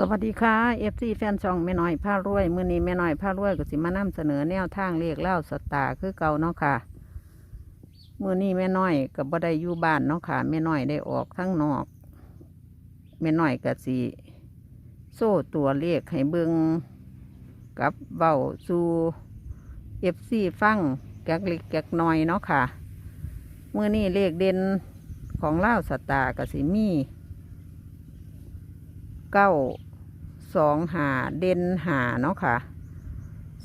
สวัสดีค่ะ FC แฟนช่องแม่น้อยผ้ารวย มือนี้แม่น้อยผ้ารวยก็สิมานำเสนอแนวทางเลขเล่าสตาคือเก่าเนาะค่ะ มือนี้แม่น้อยก็บ่ได้อยู่บ้านเนาะค่ะแม่น้อยได้ออกทั้งนอกแม่น้อยก็สิโซ่ตัวเลขให้เบิงกับเว้าสู่ FC ฟังแก๊กเล็กแก๊กน้อยเนาะค่ะ มือนี้เลขเด่นของเล่าสตาร์ก็สิมีเก้า สองหาเด่นหาเนาะค่ะ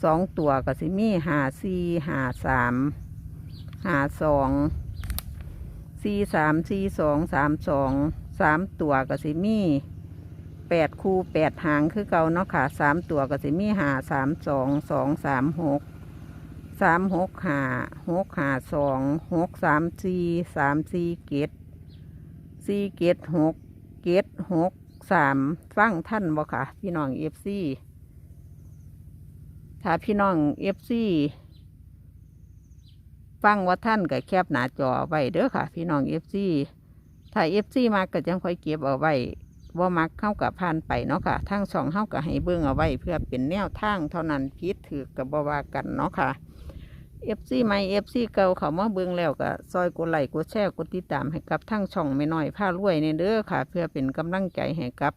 สองตัวก็สิมีหาสี่หาสามหาสองสี่สามสี่สองสามสองสามตัวก็สิมีแปดคู่แปดหางคือเก่าเนาะค่ะสามตัวก็สิมีหาสามสองสองสามหกสามหกหาหกหาสองหกสามสี่สามสี่เกตสี่เกตหกเกตหก สามฟังท่านบ่ค่ะ พี่น้องเอฟซีถ้าพี่น้องเอฟซีฟังว่าท่านก็แคบหนาจอไว้เด้อค่ะ พี่น้องเอฟซีถ้าเอฟซีมาก็จังค่อยเก็บเอาไว้ว่ามักเข้ากับผ่านไปเนาะค่ะทั้งสองเข้ากับให้เบิ่งเอาไว้ เพื่อเป็นแนวทางเท่านั้นพิษถือกับบว่ากันเนาะค่ะ เอฟซีใหม่เอฟซีเก่าเขามาเบิ่งแล้วก็ซอยกดไลค์กดแชร์กดติดตามให้กับทั้งช่องไม่น้อยผ้ารวยในเด้อค่ะ เพื่อเป็นกำลังใจให้กับ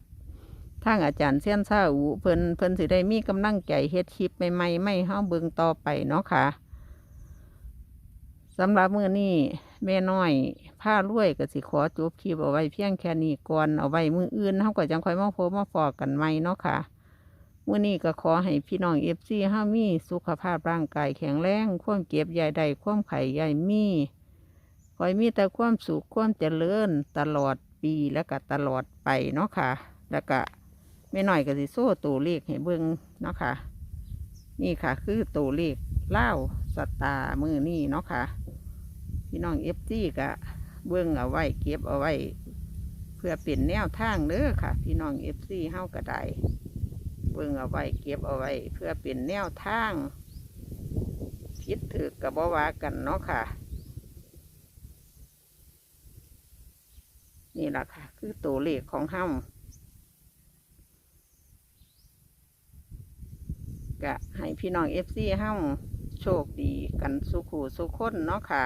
ทางอาจารย์เซียนซาอูเพิ่นเพิ่นสิได้มีกำลังใจเฮ็ดคลิปใหม่ๆไม่เฮาเบิ่งต่อไปเนาะค่ะสำหรับมื้อนี้แม่น้อยผ้ารวยก็สิขอจบคลิปเอาไว้เพียงแค่นี้ก่อนเอาไว้มื้ออื่นเฮาก็จังค่อยมาพบมาฟอกันใหม่เนาะค่ะ มื่อนี้ก็ขอให้พี่น้องเอฟซีห้ามีสุขภาพร่างกายแข็งแรงความเก็บใหญ่ใดความไข่ใหญ่มีขอให้มีแต่ความสุขความเจริญตลอดปีและก็ตลอดไปเนาะค่ะ แล้วก็ไม่น้อยก็สิโซ่ตัวเลขให้เบิ่งเนาะค่ะ นี่ค่ะ คือตัวเลขเล่าสตาร์มือนี่เนาะค่ะ พี่น้องเอฟซีก็เบิ่งเอาไว้เก็บเอาไว้ เพื่อเป็นแนวทางเด้อค่ะ พี่น้องเอฟซีเฮาก็ได เบิ่งเอาไว้เก็บเอาไว้ เพื่อเป็นแนวทางคิดถือกับบวากันเนาะค่ะ นี่แหละค่ะ คือตัวเลขของเฮากะให้พี่น้องเอฟซีเฮาโชคดีกันสุขูสุขคนเนาะค่ะ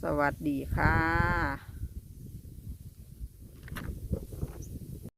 สวัสดีค่ะ